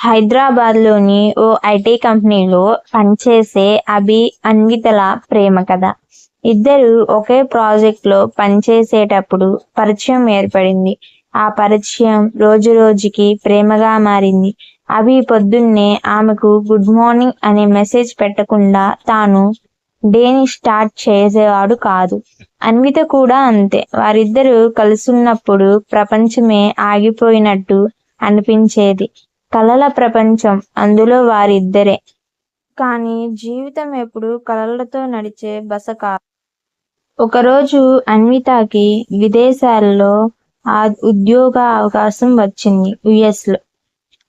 హైదరాబాద్లోని ఓ ఐటీ కంపెనీలో పనిచేసే అభి అన్వితల ప్రేమ కథ. ఇద్దరు ఒకే ప్రాజెక్ట్లో పనిచేసేటప్పుడు పరిచయం ఏర్పడింది. ఆ పరిచయం రోజు రోజుకి ప్రేమగా మారింది. అభి పొద్దున్నే ఆమెకు గుడ్ మార్నింగ్ అనే మెసేజ్ పెట్టకుండా తాను డేని స్టార్ట్ చేసేవాడు కాదు. అన్విత కూడా అంతే. వారిద్దరూ కలుసున్నప్పుడు ప్రపంచమే ఆగిపోయినట్టు అనిపించేది. కలల ప్రపంచం అందులో వారిద్దరే. కానీ జీవితం ఎప్పుడు కలలతో నడిచే బస కాదు. ఒకరోజు అన్వితకి విదేశాల్లో ఆ ఉద్యోగ అవకాశం వచ్చింది యుఎస్లో.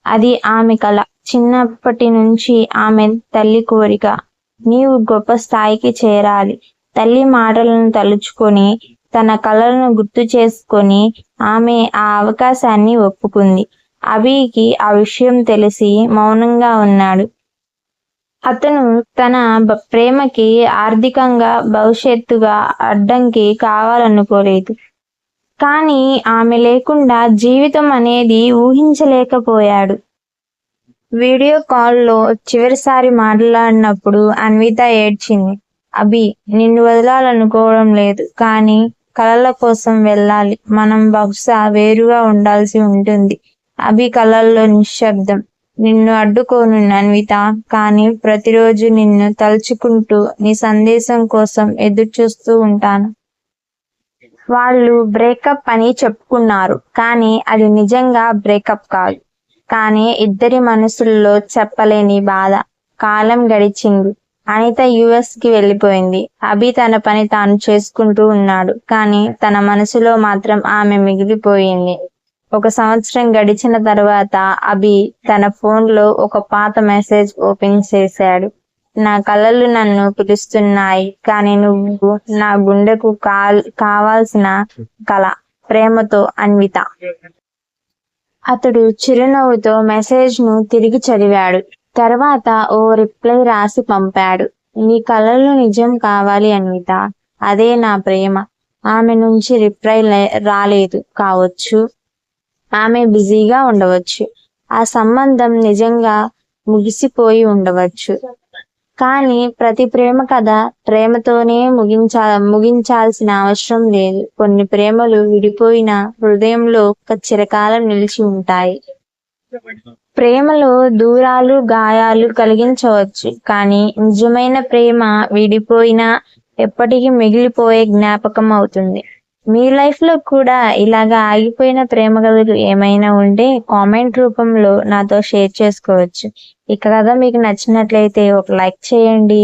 అది ఆమె కళ చిన్నప్పటి నుంచి ఆమె తల్లి కోరిక. నీవు గొప్ప స్థాయికి చేరాలి. తల్లి మాటలను తలుచుకొని తన కళలను గుర్తు చేసుకొని ఆమె ఆ అవకాశాన్ని ఒప్పుకుంది. అభికి ఆ విషయం తెలిసి మౌనంగా ఉన్నాడు. అతను తన ప్రేమకి ఆర్థికంగా భవిష్యత్తుగా అడ్డంకి కావాలనుకోలేదు. కానీ ఆమె లేకుండా జీవితం అనేది ఊహించలేకపోయాడు. వీడియో కాల్లో చివరిసారి మాట్లాడినప్పుడు అన్విత ఏడ్చింది. అభి నిన్ను వదలాలనుకోవడం లేదు కానీ కలల కోసం వెళ్ళాలి. మనం బహుశా వేరుగా ఉండాల్సి ఉంటుంది. అభి కలల్లో నిశ్శబ్దం. నిన్ను అడ్డుకోను అన్విత కానీ ప్రతిరోజు నిన్ను తలుచుకుంటూ నీ సందేశం కోసం ఎదురుచూస్తూ ఉంటాను. వాళ్ళు బ్రేకప్ అని చెప్పుకున్నారు కానీ అది నిజంగా బ్రేకప్ కాదు. కానీ ఇద్దరి మనసుల్లో చెప్పలేని బాధ. కాలం గడిచింది. అనిత యుఎస్కి వెళ్ళిపోయింది. అభి తన పని తాను చేసుకుంటూ ఉన్నాడు కానీ తన మనసులో మాత్రం ఆమె మిగిలిపోయింది. ఒక సంవత్సరం గడిచిన తర్వాత అభి తన ఫోన్లో ఒక పాత మెసేజ్ ఓపెన్ చేశాడు. నా కలలు నన్ను పిలుస్తున్నాయి కానీ నువ్వు నా గుండెకు కాల్ కావాల్సిన కళ ప్రేమతో అన్విత. అతడు చిరునవ్వుతో మెసేజ్ను తిరిగి చదివాడు. తర్వాత ఓ రిప్లై రాసి పంపాడు. నీ కళలు నిజం కావాలి అన్విత. అదే నా ప్రేమ. ఆమె నుంచి రిప్లై రాలేదు. కావచ్చు. ఆమె బిజీగా ఉండవచ్చు. ఆ సంబంధం నిజంగా ముగిసిపోయి ఉండవచ్చు. కానీ ప్రతి ప్రేమ కథ ప్రేమతోనే ముగించా ముగించాల్సిన అవసరం లేదు. కొన్ని ప్రేమలు విడిపోయిన హృదయంలో ఒక చిరకాలం నిలిచి ఉంటాయి. ప్రేమలో దూరాలు గాయాలు కలిగించవచ్చు. కానీ నిజమైన ప్రేమ విడిపోయినా ఎప్పటికీ మిగిలిపోయే జ్ఞాపకం అవుతుంది. మీ లైఫ్లో కూడా ఇలాగా ఆగిపోయిన ప్రేమ కథలు ఏమైనా ఉంటే కామెంట్ రూపంలో నాతో షేర్ చేసుకోవచ్చు. ఈ కథ మీకు నచ్చినట్లయితే ఒక లైక్ చేయండి.